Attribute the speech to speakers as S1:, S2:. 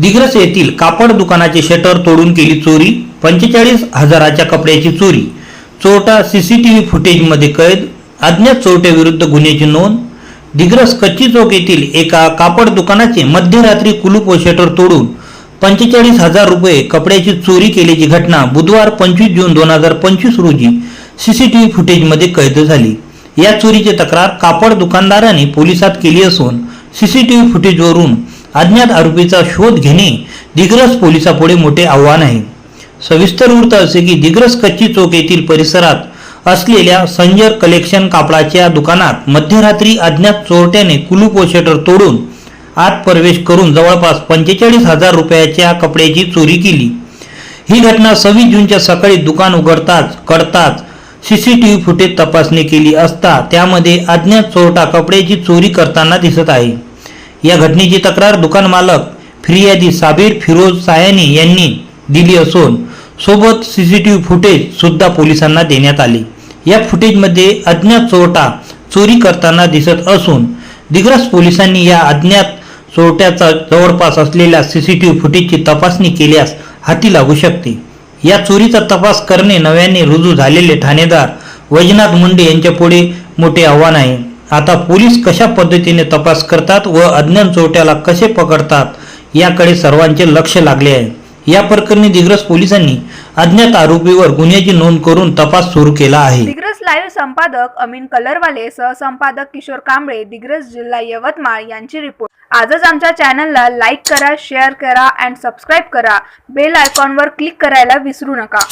S1: दिग्रस येथील कापड दुकानाचे शटर तोडून केली चोरी पंचेचाळीस हजाराच्या कपड्याची चोरी. चोरटा सीसीटीव्ही फुटेजमध्ये कैद अज्ञात चोरट्याविरुद्ध गुन्ह्याची नोंद. दिग्रस कच्ची चौक येथील एका कापड दुकानाचे मध्यरात्री कुलूप व शटर तोडून पंचेचाळीस हजार रुपये कपड्याची चोरी केल्याची घटना बुधवार पंचवीस जून दोन हजार पंचवीस रोजी सीसीटीव्ही फुटेजमध्ये कैद झाली. या चोरीची तक्रार कापड दुकानदाराने पोलिसात केली असून सीसीटीव्ही फुटेजवरून अज्ञात आरोपीचा शोध घेणे दिग्रस पोलिसापुढे मोठे आव्हान आहे. सविस्तर वृत्त असे की दिग्रस कच्ची चौक येथील परिसरात असलेल्या संजर कलेक्शन कापडाच्या दुकानात मध्यरात्री अज्ञात चोरट्याने कुलूप व शटर तोडून आत प्रवेश करून जवळपास पंचेचाळीस हजार रुपयाच्या कपड्याची चोरी केली. ही घटना सव्वीस जूनच्या सकाळी दुकान उघडताच कडताच सीसीटीव्ही फुटेज तपासणी केली असता त्यामध्ये अज्ञात चोरटा कपड्याची चोरी करताना दिसत आहे. या घटनेची तक्रार दुकान मालक फिर्यादी साबीर फिरोज सायानी यांनी दिली असून सोबत सीसीटीव्ही फुटेज सुद्धा पोलिसांना देण्यात आले. या फुटेजमध्ये अज्ञात चोरटा चोरी करताना दिसत असून दिग्रस पोलिसांनी या अज्ञात चोरट्याचा जवळपास असलेल्या सीसीटीव्ही फुटेजची तपासणी केल्यास हाती लागू शकते. या चोरीचा तपास करणे नव्याने रुजू झालेले ठाणेदार वैजनाथ मुंडे यांच्या पुढे मोठे आव्हान आहे. आता पोलीस कशा पद्धतीने तपास करतात व अज्ञान चोरट्याला कसे पकडतात याकडे सर्वांचे लक्ष लागले आहे. या प्रकरणी दिग्रस पोलिसांनी अज्ञात आरोपीवर गुन्ह्याची नोंद करून तपास सुरू केला आहे.
S2: दिग्रस लाईव्ह संपादक अमीन कलरवाले सहसंपादक किशोर कांबळे दिग्रस जिल्हा यवतमाळ यांची रिपोर्ट. आजच आमच्या चॅनलला लाईक करा शेअर करा अँड सबस्क्राईब करा. बेल आयकॉनवर क्लिक करायला विसरू नका.